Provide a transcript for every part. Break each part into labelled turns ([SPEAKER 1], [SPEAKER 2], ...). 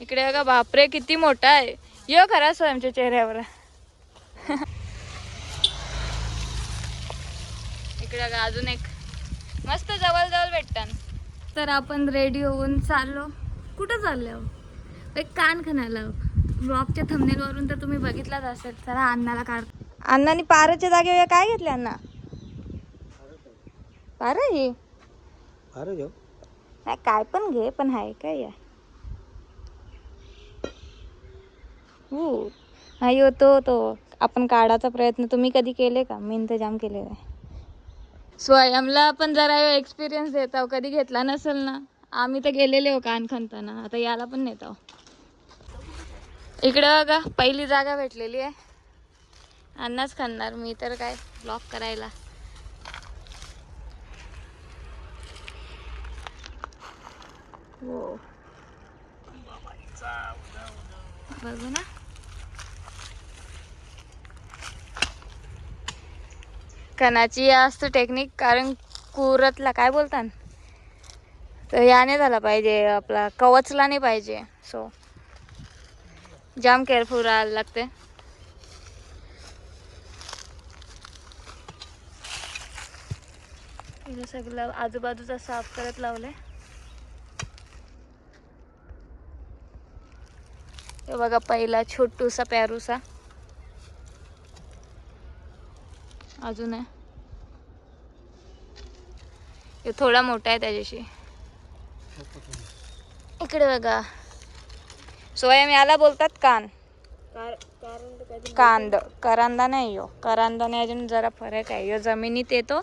[SPEAKER 1] इकडे बघा बापरे किती मोठा आहे. यो खरा स्वयंच्या चेहऱ्यावर. इकडे बघा अजून एक मस्त जवळ जवळ भेटतात तर आपण रेडी होऊन चाललो. कुठं चाललो एक कान खाण्याला ब्लॉगच्या थंबनेलवरून तर तुम्ही बघितलाच असेल. चला अण्णाला काढ. अण्णाने पाराच्या जागेवर काय घेतले अण्णा? पार ही? काय पण घे पण आहे काय या? हो. नाही होतो तो. आपण काढायचा प्रयत्न तुम्ही कधी केले का? मी तर जाम केलेला आहे. स्वयंला पण जरा एक्सपिरियन्स देत आहो. कधी घेतला नसेल ना? आम्ही तर गेलेले हो कान खणताना. आता याला पण नेत आहो. इकडं बघा पहिली जागा भेटलेली आहे. अन्नाच खाणार मी तर काय ब्लॉक करायला. हो. बघू ना. कणाची असतं टेक्निक कारण कुरतला काय बोलतात तर याने झाला पाहिजे आपला कवचला नाही पाहिजे. सो जाम केअरफुल राहायला लागते. सगळं आजूबाजूचा साफ करत लावलंय. बघा पहिला छोटूसा प्यारूसा. अजून आहे. थोडा मोठा आहे त्याच्याशी. इकडे बघा. सोयाम याला बोलतात कान. कांद. करांदा नाही यो. करांदाने अजून जरा फरक आहे. यो जमिनीत येतो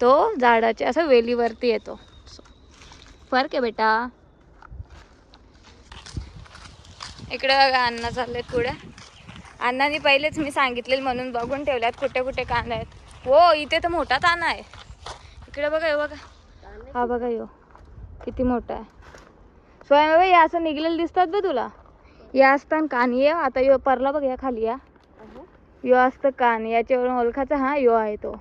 [SPEAKER 1] तो झाडाच्या असं वेलीवरती येतो. फरक आहे बेटा. इकडे बघा अण्णा चाललेत पुढे. अण्णांनी पहिलेच मी सांगितलेलं म्हणून बघून ठेवल्यात कुठे कुठे कांदा आहेत. हो इथे तर मोठा ताना आहे. इकडे बघा हे बघा. हा बघा यो. किती मोठा आहे. स्वयंबाबा या असं निघलेलं दिसतात बघ तुला. या असताना कान ये. आता यो परला बघ या खाली या. यो असतं कान याच्यावरून ओळखाचा हा यो आहे तो.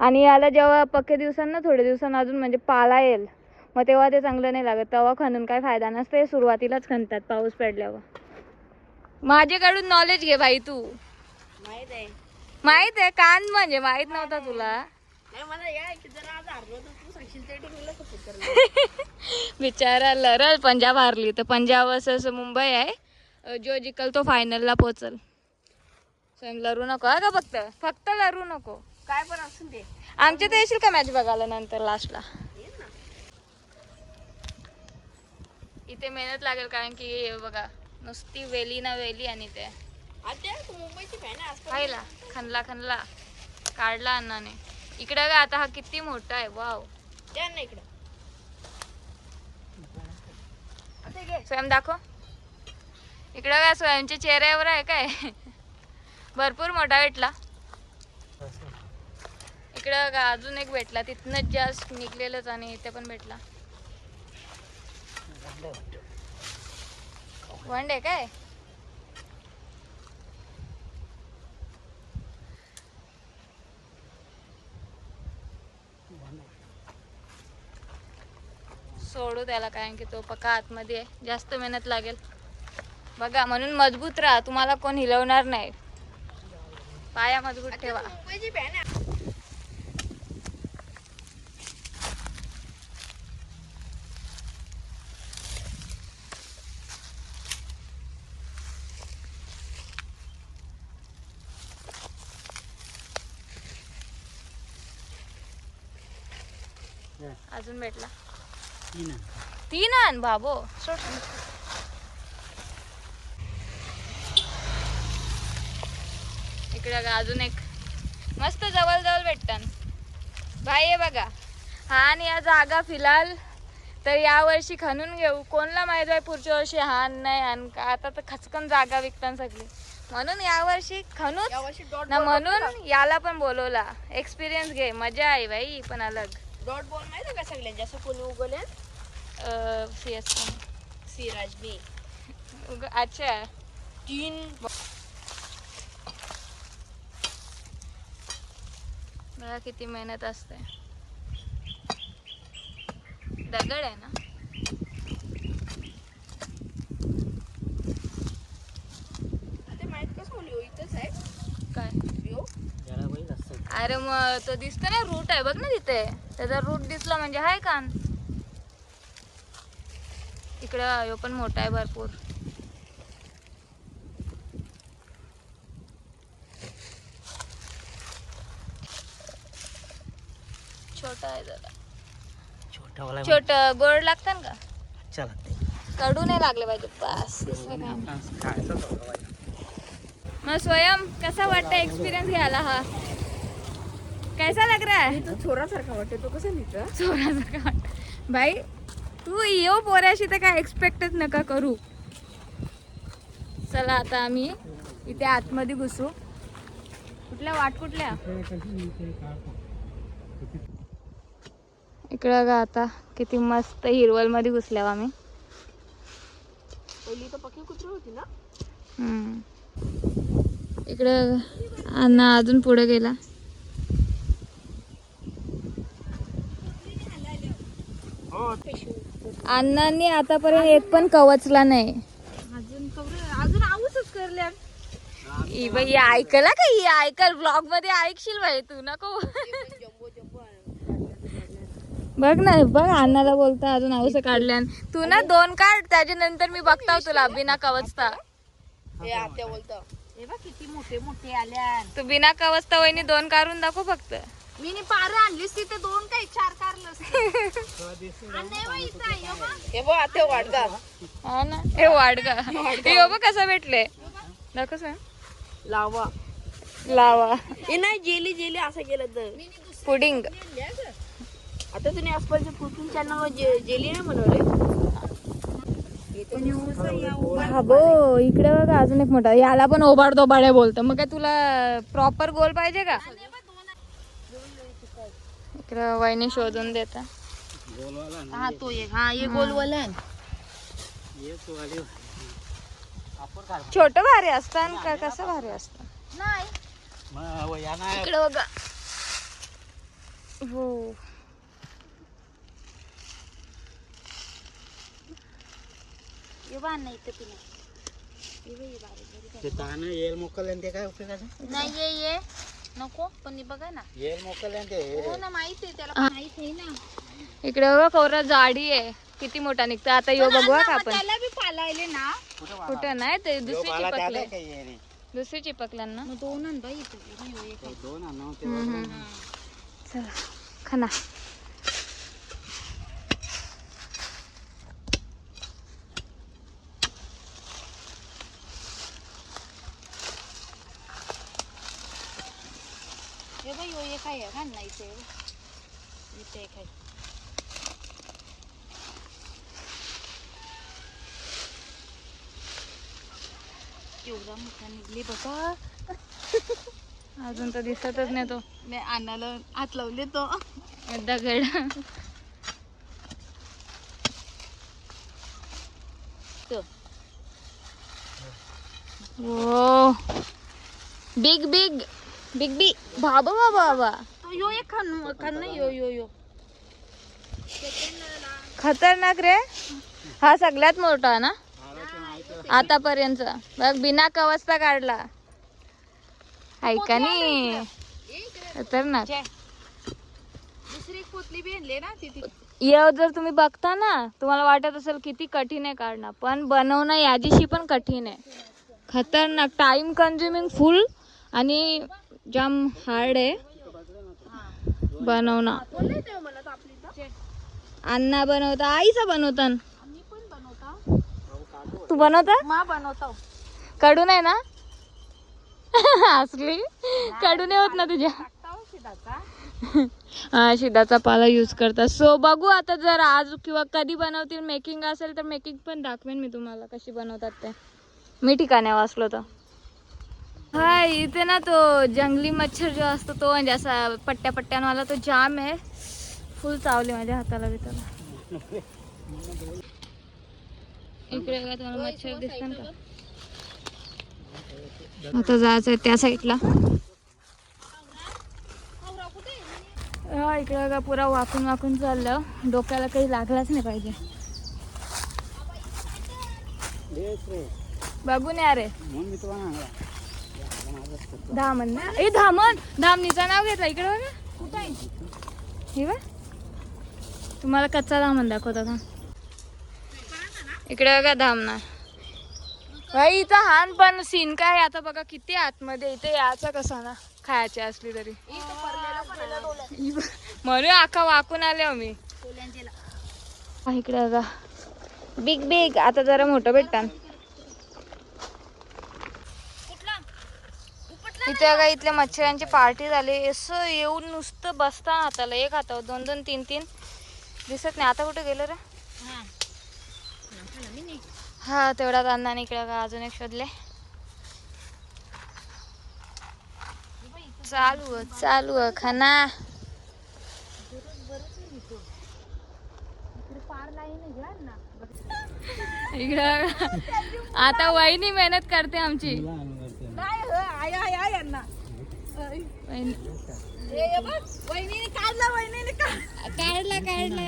[SPEAKER 1] आणि याला जेव्हा पक्के दिवसांना थोड्या दिवसांना अजून म्हणजे पाला येईल. मग तेव्हा ते चांगलं नाही लागत. तेव्हा खणून काय फायदा नसते सुरुवातीलाच खणतात पाऊस पडल्यावर. माझ्याकडून नॉलेज घे भाई तू.
[SPEAKER 2] माहीत आहे.
[SPEAKER 1] माहीत आहे कान म्हणजे माहीत नव्हता तुला. बिचारा लरल पंजाब हारली तर पंजाब असं मुंबई आहे. जो जिकल तो फायनलला पोचल स्वयं लरू नको का फक्त. फक्त लरू नको.
[SPEAKER 2] काय पण असून ते
[SPEAKER 1] आमच्या तर येशील का मॅच बघायला नंतर लास्टला इथे मेहनत लागेल कारण की बघा. नुसती वेली ना वेली आणि ते.
[SPEAKER 2] मुंबईची आजकाल
[SPEAKER 1] खायला खणला खणला काढला अण्णाने. इकडे का आता हा किती मोठा आहे वाव.
[SPEAKER 2] ना इकडं.
[SPEAKER 1] स्वयं दाखव. इकडं काय स्वयंच्या चेहऱ्यावर आहे काय? भरपूर मोठा भेटला. इकडं का अजून एक भेटला. तिथनंच जास्त निघलेलंच आणि इथे पण भेटला. वन डे काय? सोडू त्याला कारण की तो पक्का आतमध्ये आहे. जास्त मेहनत लागेल. बघा म्हणून मजबूत राहा. तुम्हाला कोण हिलवणार नाही. पाया मजबूत ठेवा. अजून भेटला. तीन आण बाबो. सोड. इकडे बघा अजून एक. मस्त जवळ जवळ भेटतात भाई आहे बघा. हा आणि या जागा फिलहाल. तर या वर्षी खणून घेऊ. कोणला माहीत आहे पुढच्या वर्षी हा नाही आणि का? आता तर खचकन जागा विकतात सगळी. म्हणून या वर्षी खणूच.
[SPEAKER 2] यावर्षी डॉट
[SPEAKER 1] ना
[SPEAKER 2] बॉल
[SPEAKER 1] म्हणून याला पण बोलवला. एक्सपिरियन्स घे. मजा आहे भाई पण अलग.
[SPEAKER 2] डॉट बॉल माहिती का सगळ्यांनी असं कोणी उगवले सिराज मी उग
[SPEAKER 1] अच्छा
[SPEAKER 2] तीन
[SPEAKER 1] बघा किती मेहनत असते. दगड आहे ना? अरे मग तो दिसतो ना रूट आहे. बघ ना तिथे. त्याचा रूट दिसला म्हणजे हाय कान. इकडं ह्यो पण मोठा आहे भरपूर. छोटा आहे जरा.
[SPEAKER 3] छोटा वाला
[SPEAKER 1] छोट गोड लागतात का
[SPEAKER 3] अच्छा लगते
[SPEAKER 1] कडू नाही लागले पाहिजे.
[SPEAKER 3] वाला.
[SPEAKER 1] मग स्वयं कसा वाटतं एक्सपिरियन्स घ्यायला हा? कैसा लग रहा है?
[SPEAKER 2] तो छोरासारखा वाटतो तो कसं लिहितं
[SPEAKER 1] का वाटतं भाई तू येऊ पोऱ्याशी तर काय एक्सपेक्टच नका करू. चला आता आम्ही इथे आतमध्ये घुसू. कुठल्या वाट कुठल्या? इकडं का आता किती मस्त हिरवलमध्ये घुसल्या आम्ही.
[SPEAKER 2] पहिली तर पक्की कुत्री होती ना?
[SPEAKER 1] हम्म. इकडं अण्णा अजून पुढे गेला. अण्णांनी आतापर्यंत एक पण कवचला नाही.
[SPEAKER 2] अजून कवर अजून आऊसच करल्या
[SPEAKER 1] ही बाई ऐकला का ही ऐकल ब्लॉगमध्ये ऐकशील बाई तू नको. बघ ना बघ अण्णाला बोलता अजून औस काढल्या तू ना दोन काढ त्याच्यानंतर मी बघताव तुला बिना कवचता.
[SPEAKER 2] हे आत्या बोलतो. हे बघ किती मोठे मोठे आल्या
[SPEAKER 1] तू बिना कवचता वहिनी दोन काढून दाखव फक्त.
[SPEAKER 2] मी नी पार आणलीस तिथे दोन काही चार कारलंस. हे बघ आत्या वाडगा
[SPEAKER 1] हा ना हे वाढ ग हे बघ कसं भेटले दाखव सांग
[SPEAKER 2] लावा.
[SPEAKER 1] लावा.
[SPEAKER 2] हे नाही जेली जेली असं केलं तर.
[SPEAKER 1] पुडिंग.
[SPEAKER 2] आता तुम्ही आसपासच्या फुटून चॅनलवर जे जेली नाही बनवले?
[SPEAKER 1] हा बो इकडे बघा अजून एक मोठा. याला पण ओबाड दोबाडे बोलतो. मग काय तुला प्रॉपर गोल पाहिजे का? इकडे वहिनी शोधून देता.
[SPEAKER 2] हा तो एक. हा ये गोलवाला
[SPEAKER 3] ये तो वाली आपण काय
[SPEAKER 1] छोट भारी असतं का कसं भारी असतं?
[SPEAKER 2] नाही.
[SPEAKER 1] इकडे बघा. हो.
[SPEAKER 3] ते तानं मोकल ते काय उपयोगाचं.
[SPEAKER 2] नाही ये ये नको पण हे बघा ना.
[SPEAKER 3] येल मोकल ते
[SPEAKER 2] हो ना माहीत आहे त्याला माहीत आहे ना.
[SPEAKER 1] इकडे बघा कोरा जाडी आहे. किती मोठा निघतं आता यो का आपण.
[SPEAKER 2] त्याला बी पालायले ना.
[SPEAKER 1] कुठं नाही ते दुसरी चिपकले. दुसरी चिपकल्यांना.
[SPEAKER 2] मग दोन आण बाई. हे एक आहे.
[SPEAKER 3] दोन आणू ते
[SPEAKER 1] चला खना
[SPEAKER 2] हे बाई यो एक आहे घाल ना इथे आहे एवढा मोठा निघली बघा
[SPEAKER 1] अजून तर दिसतच नाही तो.
[SPEAKER 2] मी अन्नाला हात लावले तो.
[SPEAKER 1] दगड.
[SPEAKER 2] तो.
[SPEAKER 1] Oh big big big B बाबा बाबा बाबा
[SPEAKER 2] तो यो एक खान खान नाही यो यो यो
[SPEAKER 1] खतरनाक रे. हा सगळ्यात मोठा ना? आतापर्यंत. बघ बिना कवचता काढला. ऐका नी. खतरनाक.
[SPEAKER 2] दुसरी पोतली बी ना
[SPEAKER 1] जर तुम्ही बघता ना तुम्हाला वाटत असेल किती कठीण आहे काढणं पण बनवणं याच्याशी पण कठीण आहे. खतरनाक. टाइम कन्झ्युमिंग फुल आणि जाम हार्ड आहे. बनवणं. अण्णा बनवता आईचा बनवता तू बनवता?
[SPEAKER 2] बनवता.
[SPEAKER 1] कडून आहे ना? असली. कडून होत ना तुझ्या.
[SPEAKER 2] हो शिदाचा
[SPEAKER 1] पाला यूज करतात. सो बघू आता जर आज किंवा कधी बनवतील मेकिंग असेल तर मेकिंग पण दाखवेन मी तुम्हाला कशी बनवतात ते. मी ठिकाणी वाचलो तर हा इथे ना तो जंगली मच्छर जो असतो तो म्हणजे असा पट्ट्या पट्ट्यांवाला तो जाम आहे. फुल चावले माझ्या हाताला बिताला इकडे बघा तुम्हाला मच्छर दिसतात का? आता जायचं आहे त्या साईडला. हा इकडे बघा पुरा वाकून वाकून चाललं. डोक्याला काही लागलाच नाही पाहिजे. बघून या रे
[SPEAKER 3] म्हणून मी तुम्हाला सांगला
[SPEAKER 1] धामण ना? ए धामण! धामणीचं नाव घेतला इकडे बघा. कुठं आहे हे तुम्हाला कच्चा धामण दाखवता का? इकडे बघा धामणा. भाई इथं हान पण सीन काय आहे, आता बघा किती आतमध्ये इथे याचा कसा ना? खायची असली तरी. म्हणून आखा वाकून आले हो आम्ही इकडे बघा. बिग बिग आता जरा मोठं भेटतात इथे बघा इथल्या मच्छरांची पार्टी झाली. असं येऊन नुसतं बसता हाताला एक हातावर दोन दोन तीन तीन. दिसत नाही. आता कुठे गेलं रे? हा. तेवढा अण्णाने इकडे बघा अजून एक शोधले. चालू आहे, चालू आहे, खाना. इकडे. आता वहिनी मेहनत करते आमची. काढला काढला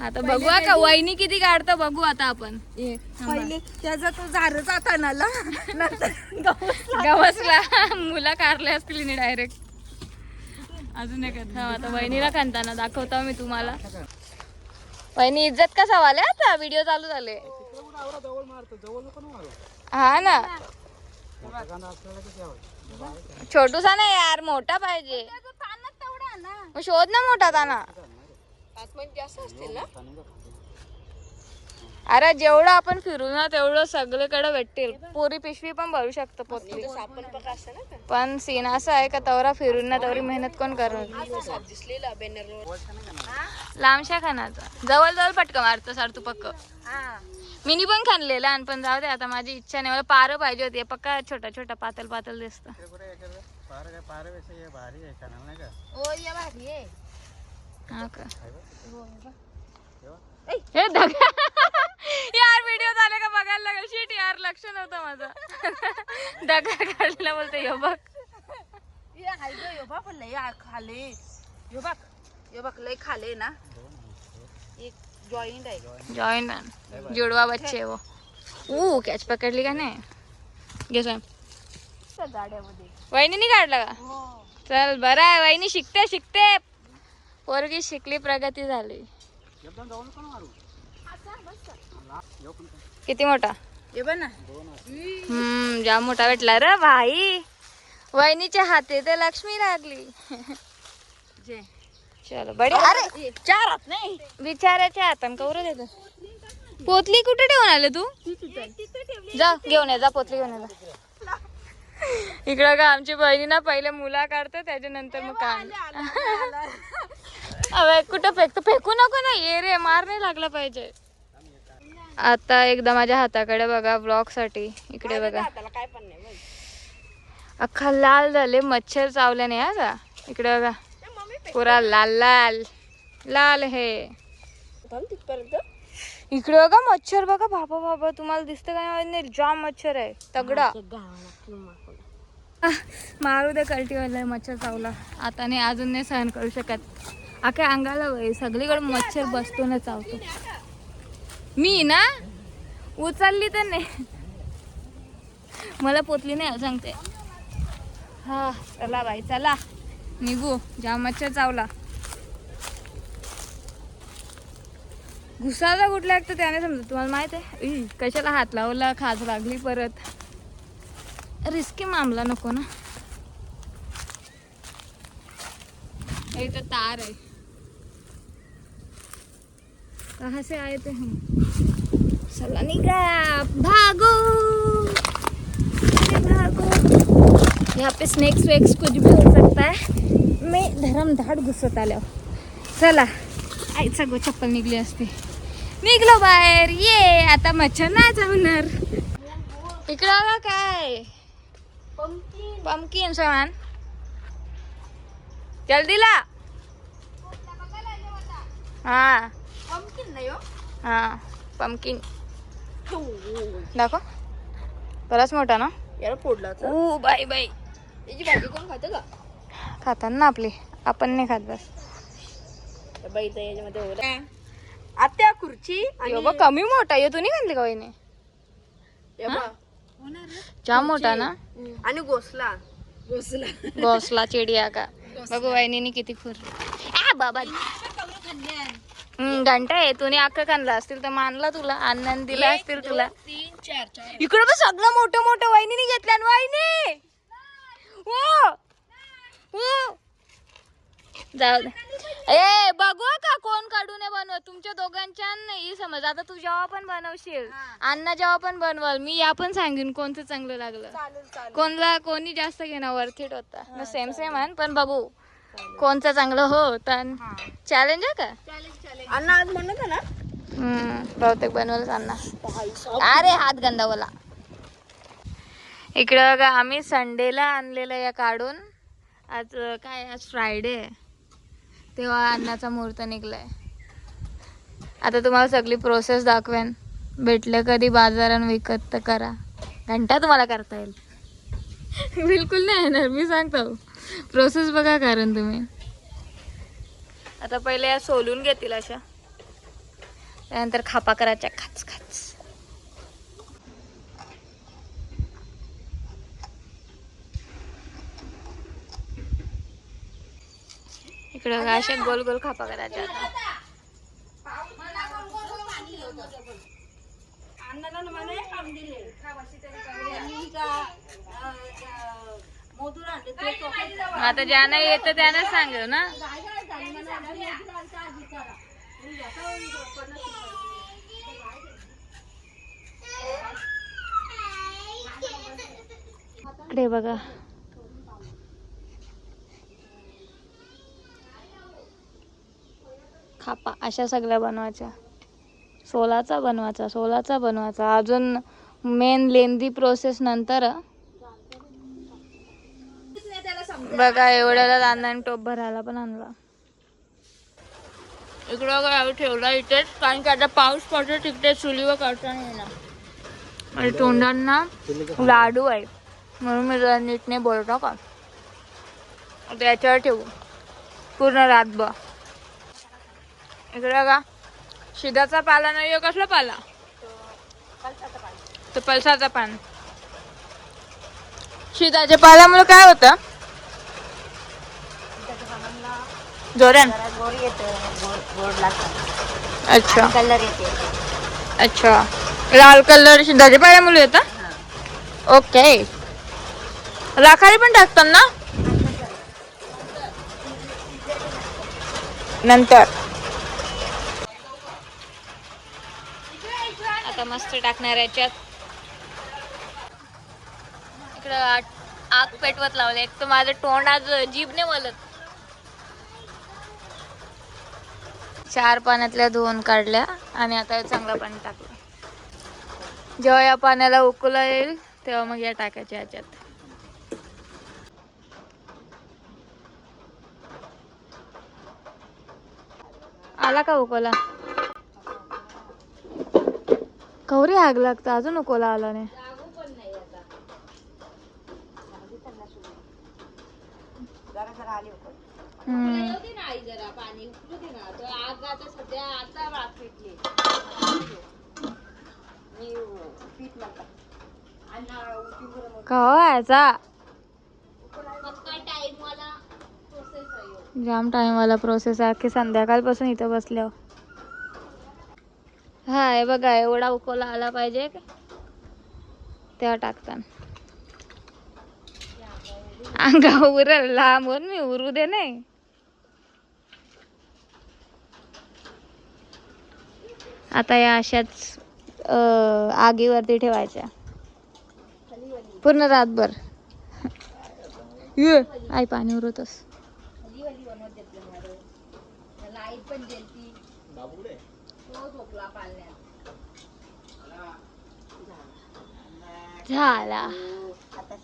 [SPEAKER 1] आता बघू हा का वहिनी किती काढतो बघू आता आपण.
[SPEAKER 2] पहिले त्याचा तो झाडच आता नाला
[SPEAKER 1] गवसला मुला कारले असतील डायरेक्ट अजून एक आता वहिनीला खानताना दाखवतो मी तुम्हाला. वहिनी इज्जत कसा वाले आता? व्हिडिओ चालू झाले. हा ना. छोटूसा नाही यार मोठा पाहिजे. मग शोध ना मोठा ताना. अरे जेवढं आपण फिरू ना तेवढं सगळीकडे भेटतील. पुरी पिशवी पण भरू शकतो पोतली पण सीन असं आहे का तवरा फिरून ना तेवढी मेहनत कोण
[SPEAKER 2] बॅनर
[SPEAKER 1] लांबशा खानाचा. जवळ जवळ पटकं मारतो सर तू पक्क. मिनी पण खाल्ले लहानपण. जाऊ दे आता माझी इच्छा नाही. मला पारं पाहिजे होती. हे पक्का छोटा छोटा पातल पातल दिसत.
[SPEAKER 2] ओ ये भारी आहे
[SPEAKER 1] का? दगा यार व्हिडिओ झाले का बघायला लागेल? शिट यार लक्ष नव्हतं माझं. दगा काढलेला बोलते हे बघ.
[SPEAKER 2] ये यो बाप लय खाले यो बघ यो बघ लय खाले ना. एक जॉईंट आहे.
[SPEAKER 1] जुड़वा बच्चे वो. ऊ कॅच पकडली का नाही घे साहेब
[SPEAKER 2] त्या गाड्यामध्ये
[SPEAKER 1] वहिनी काढला का
[SPEAKER 2] हो.
[SPEAKER 1] चल बरं आहे वहिनी. शिकते शिकते. पोरगी शिकली प्रगती झाली. किती मोठा? हम्म जाम मोठा भेटला रे भाई. वहिनीच्या हाती तर लक्ष्मी लागली.
[SPEAKER 2] जे.
[SPEAKER 1] चलो बडे अरे
[SPEAKER 2] चार हात नाही.
[SPEAKER 1] बिचाऱ्याच्या हातान कवर देतो पोतली कुठे ठेवून आले तू? जा घेऊन ये जा पोतली घेऊन ये जा. इकडं का आमची बहिणी ना पहिले मुला काढते त्याच्यानंतर मग कान अबे कुठं फेकतो? फेकू नको ना ये रे मार नाही लागला पाहिजे. आता एकदा माझ्या हाताकडे बघा ब्लॉगसाठी. इकडे बघा.
[SPEAKER 2] काय
[SPEAKER 1] अख्खा लाल झाले मच्छर चावल्याने हा का इकडे बघा. पुरा लाल लाल लाल हे
[SPEAKER 2] तिथपर्यंत
[SPEAKER 1] इकडे बघा मच्छर बघा बाबा बाबा तुम्हाला दिसतं काय नाही? जाम मच्छर आहे. तगडा. मारू दे कल्टीवाला मच्छर चावला. आता नाही अजून नाही सहन करू शकत. अख्या अंगाला वय सगळीकडे मच्छर बसतो ना चावतो. मी ना उचलली तर नाही. मला पोतली नाही सांगते. हा चला बाई चला. निघू ज्या मच्छर चावला. घुसाचा कुठला एक तर त्याने समजा तुम्हाला माहीत आहे? कशाला हात लावला खाज लागली परत. रिस्की मामला नको ना. इथं तार आहे. कहा से आए थे हम? चला निकला भागो अरे भागो यहाँ पे स्नेक्स वेक्स कुछ भी हो सकता है। मैं धर्मधाड घुसत आल्या चला। आईचा गो चप्पल निघली असते। निघलो बाहेर। ये आता मच्छर नाही चावणार इकडं बघा काय। पंपकिन समान जल्दी ला। हा।
[SPEAKER 2] पंपकिन नाही हो
[SPEAKER 1] हा पंपकिन दाखव। बराच मोठा ना?
[SPEAKER 2] याला फोडला
[SPEAKER 1] ओ बाई बाई.
[SPEAKER 2] त्याची भाजी कोण खातं का
[SPEAKER 1] खातात ना आपली. आपण नाही खात बस.
[SPEAKER 2] याच्यामध्ये होतं आत्या खुर्ची
[SPEAKER 1] कमी मोठा. यो तुम्ही घातली का वहिनी?
[SPEAKER 2] हे बघ,
[SPEAKER 1] जाम मोठा ना?
[SPEAKER 2] आणि गोसला गोसला
[SPEAKER 1] घोसला चिडिया का? बघू वहिनी किती खुर आ बाबा. हम्म, घंटा आहे. तुने अख्खा कांदा असतील तर मानला तुला. आनंद दिला असतील तुला.
[SPEAKER 2] तीन चार चार.
[SPEAKER 1] इकडं पण सगळं मोठं मोठं वहिनीने घेतलं आणि वहिनी! जाऊ दे. ए बघू का कोण काढू नये बनवत? तुमच्या दोघांच्या नाही समज. आता तू जेव्हा पण बनवशील अण्णा जेव्हा पण बनवल मी या पण सांगेन कोणतं चांगलं लागलं. कोणला कोणी जास्त घेणं वर्थ इट होता. सेम सेम आहे पण बघू कोणचं चांगलं हो तर चॅलेंज आहे का?
[SPEAKER 2] अण्णा आज म्हणत ना?
[SPEAKER 1] हम्म, बहुतेक बनवलंच अण्णा. अरे हात गंधावला. इकडं बघा आम्ही संडेला आणलेलं या काढून. आज काय आज फ्रायडे आहे. तेव्हा अन्नाचा मुहूर्त निघलाय. आता तुम्हाला सगळी प्रोसेस दाखवेन. भेटलं कधी बाजारात विकत तर करा. घंटा तुम्हाला करता येईल. बिलकुल नाही येणार मी सांगतो. प्रोसेस बघा कारण तुम्ही. आता पहिले या सोलून घेतील अशा. त्यानंतर खापा करायच्या खाच खाच. इकडे अशा गोल गोल खापा करायच्या आता ज्यांना येतं त्यांना सांग ना. इकडे बघा. खापा अशा सगळ्या बनवायच्या. सोलाचा बनवायचा सोलाचा बनवायचा. अजून मेन लेंदी प्रोसेस नंतर बघा एवढ्याला दांदा टोप भरायला पण आणला. इकडं आम्ही ठेवला इथेच कारण की आता पाऊस पडतो तिकडे चुलीवर करता नाही येणार. आणि तोंडांना लाडू आहे. म्हणून मी जरा नीटने बोलतो का? त्याच्यावर ठेवू. पूर्ण रातभर. इकडे का शिदाचा पाला नाही कसला पाला? तो पलसाचा पान. शिदाच्या पाल्यामुळे काय होतं?
[SPEAKER 2] जोरण
[SPEAKER 1] अच्छा.
[SPEAKER 2] कलर येते
[SPEAKER 1] अच्छा. लाल कलर शिदाच्या पाल्यामुळे येतं? ओके. राखाडी पण टाकतात ना? नंतर. आता मस्त टाकणार याच्यात. इकडं आग पेटवत लावले एक तर माझं तोंड आज जीभने वलत. चार पाण्यातल्या धुवून काढल्या आणि आता चांगलं पाणी टाकलं. जेव्हा या पाण्याला उकला येईल तेव्हा मग या टाकायच्या ह्याच्यात. आला का उकोला कवरी आग लागतं अजून उकोला आला नाही
[SPEAKER 2] जरा जरा आली
[SPEAKER 1] हम्म.
[SPEAKER 2] नाही जरा पाणी उकळू दे ना तो आग आता सध्या आता वाफ आग मी अजून म्हणतात आला नाही.
[SPEAKER 1] कवायचा जाम टाइम वाला प्रोसेस आहे. की संध्याकाळपासून इथं बसल्यावर. हा हे बघा एवढा उकोला आला पाहिजे तेव्हा टाकताना. अंगा उरल लांब होऊन मी उरू दे नाही. आता या अशाच आगीवरती ठेवायच्या. पूर्ण रातभर. ये आई पाणी
[SPEAKER 2] उरतच. लाइट पण
[SPEAKER 1] झाला.
[SPEAKER 2] आता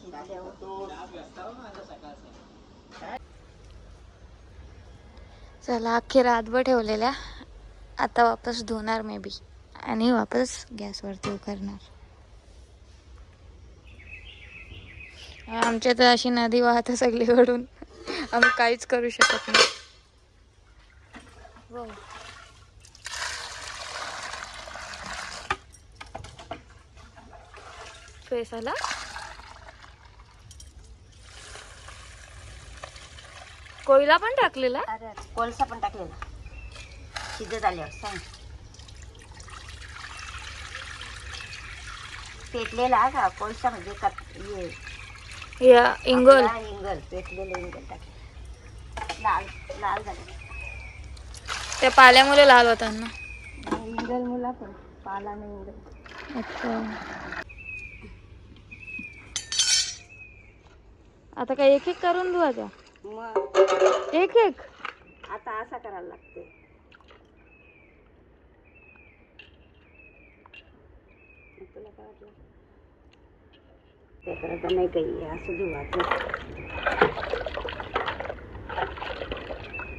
[SPEAKER 1] चला अख्खी रातभर ठेवलेल्या. आता वापस धुणार मे बी. आणि वापस गॅसवरती उकरणार. आमच्या तर अशी नदी वाहत सगळीकडून. आम्ही काहीच करू शकत नाही. हो. फेस आला कोयला पण टाकलेला?
[SPEAKER 4] अरे कोळसा पण टाकलेला. शिजत आल्यावर सांग. पेटलेला का? कोळसा म्हणजे कप हे.
[SPEAKER 1] या इंगोल.
[SPEAKER 4] आपला इंगल पेटलेलं इंगल टाकले. लाल लाल झाले.
[SPEAKER 1] त्या पाल्यामुळे लाल होता ना.
[SPEAKER 4] इंगल मुला पण पाला नाही इंगल.
[SPEAKER 1] अच्छा. आता काय एक एक करून धुवायचा
[SPEAKER 4] मग.
[SPEAKER 1] एक एक
[SPEAKER 4] आता असा करायला लागते तुला काय वाटलं? ते करायचं नाही काही असं धुवायचं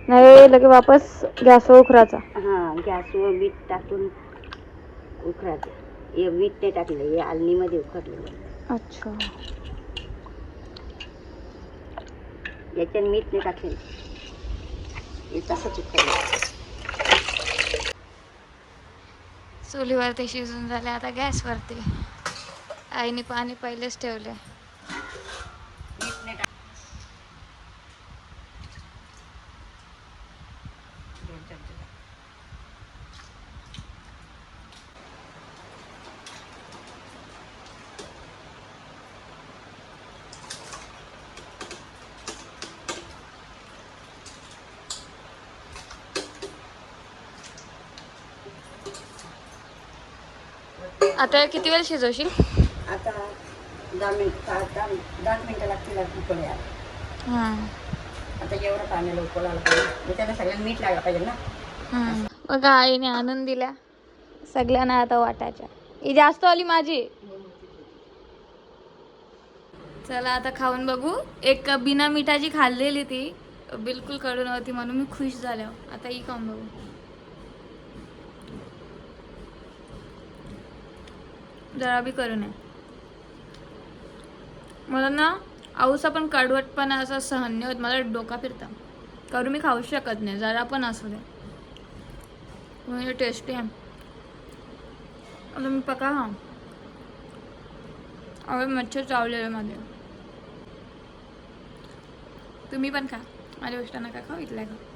[SPEAKER 1] नाही लगे वापस गॅसवर उखराचा
[SPEAKER 4] हां गॅसवर मीठ टाकून उकरायचं. हे मीठ नाही टाकलं हे आलनीमध्ये उकरलेलं.
[SPEAKER 1] अच्छा.
[SPEAKER 4] याच्यात मीठ मी टाकेल हे तसंच
[SPEAKER 1] चुलीवरती शिजून झाले आता गॅसवरती. आईने पाणी पहिलेच ठेवले. आता किती वेळ शिजवशील?
[SPEAKER 4] आता दहा मिनिट दहा दहा मिनिटं लागतील उकळी यायला.
[SPEAKER 1] हां.
[SPEAKER 4] आता एवढं पाण्याला उकळायला पाहिजे. मग त्याला सगळ्यांना मीठ पाहिजे ना.
[SPEAKER 1] बघा आईने आणून दिल्या. सगळ्यांना आता वाटायच्या. ही जास्त आली माझी. चला आता खाऊन बघू. एक बिना मिठाची खाल्लेली ती. बिलकुल कडू नव्हती म्हणून मी खुश झाले. आता ही खाऊन बघू. जरा बी करू नये. मला ना आऊसा पण कडवटपणा असा सहन नाही होत. मला डोका फिरता. करू मी खाऊ शकत नाही. जरा पण असू दे. म्हणजे टेस्टी आहे. आता मी पका हा. अवे मच्छर चावलेले मध्ये तुम्ही पण खा. माझ्या गोष्टांना काय खाऊ? इथल्या खा.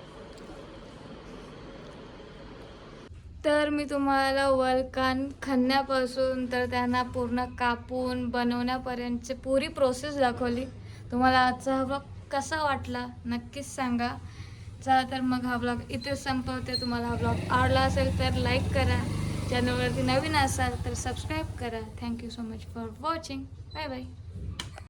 [SPEAKER 1] तर मी तुम्हाला वलकान खणण्यापासून तर त्यांना पूर्ण कापून बनवण्यापर्यंतची पुरी प्रोसेस दाखवली. तुम्हाला आजचा हा ब्लॉग कसा वाटला नक्कीच सांगा. चला तर मग हा ब्लॉग इथेच संपवते. तुम्हाला हा ब्लॉग आवडला असेल तर लाईक करा. चॅनलवरती नवीन असाल तर सबस्क्राईब करा. Thank you so much for watching bye bye